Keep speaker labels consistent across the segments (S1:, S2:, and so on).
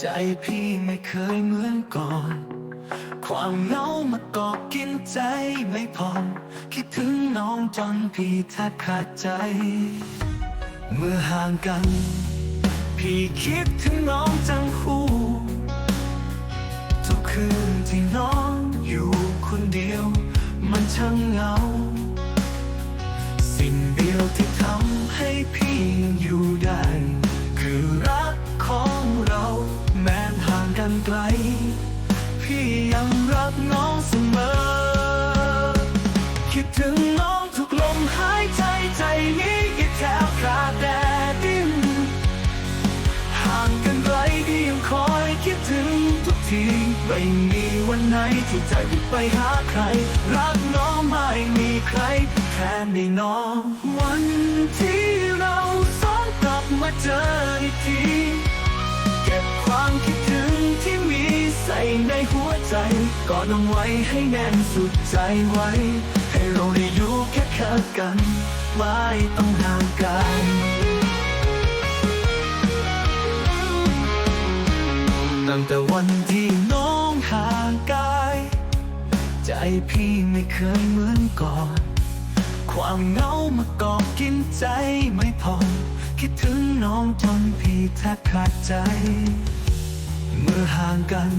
S1: ใจพี่ไม่เคยเหมือนก่อน ความเหงามาเกาะกินใจไม่พอ คิดถึงน้องจนพี่แทบขาดใจ เมื่อห่างกัน พี่คิดถึงน้องจังคู่ ทุกคืนที่น้องอยู่คนเดียว มันช่างเหงา ถึงน้องทุกลมหายใจใจนี้อีกแทบขาดแต่ดิน ห่างกันไกลที่ยังคอยคิดถึงทุกทีไม่มีวันไหนที่ใจหยุดไปหาใคร รักน้องไม่มีใครแทนในน้อง วันที่เราสองกลับมาเจออีกที กอดเอาไว้ให้แน่นสุดใจไว้ ให้เราได้อยู่แค่ข้างกัน ไม่ต้องห่างกันตั้งแต่วันที่น้องห่างกาย ใจพี่ไม่เคยเหมือนก่อน ความเหงามากาะกินใจไม่พอ คิดถึงน้องจนพี่แทบขาดใจ เมื่อห่างกัน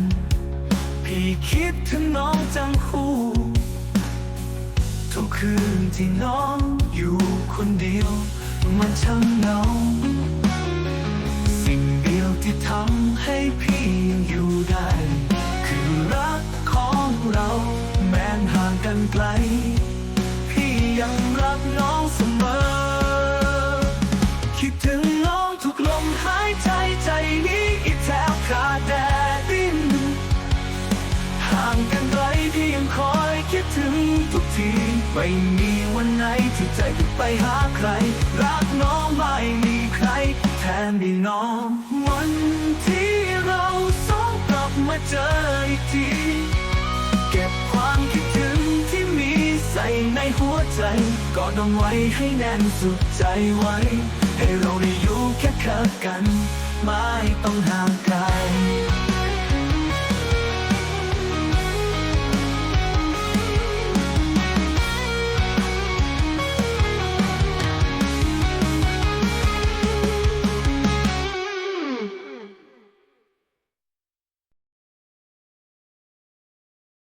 S1: พี่คิดถึงน้องจังคู่ ทุกคืนที่น้องอยู่คนเดียว มันช่างเหงาสิ่งเดียวที่ทำให้พี่ยังอยู่ได้ คือรักของเราแม้ห่างกันไกลางกันไกลที่ยังคอยคิดถึงทุกที ไม่มีวันไหนที่ใจหยุดไปหาใคร รักน้องไม่มีใคร แทนได้น้อง วันที่เราสองกลับมาเจออีกที เก็บความคิดถึงที่มีใส่ในหัวใจกอดเอาไว้ให้แน่นสุดใจไว้ ให้เราได้อยู่แค่ข้างกัน ไม่ต้องห่างไกล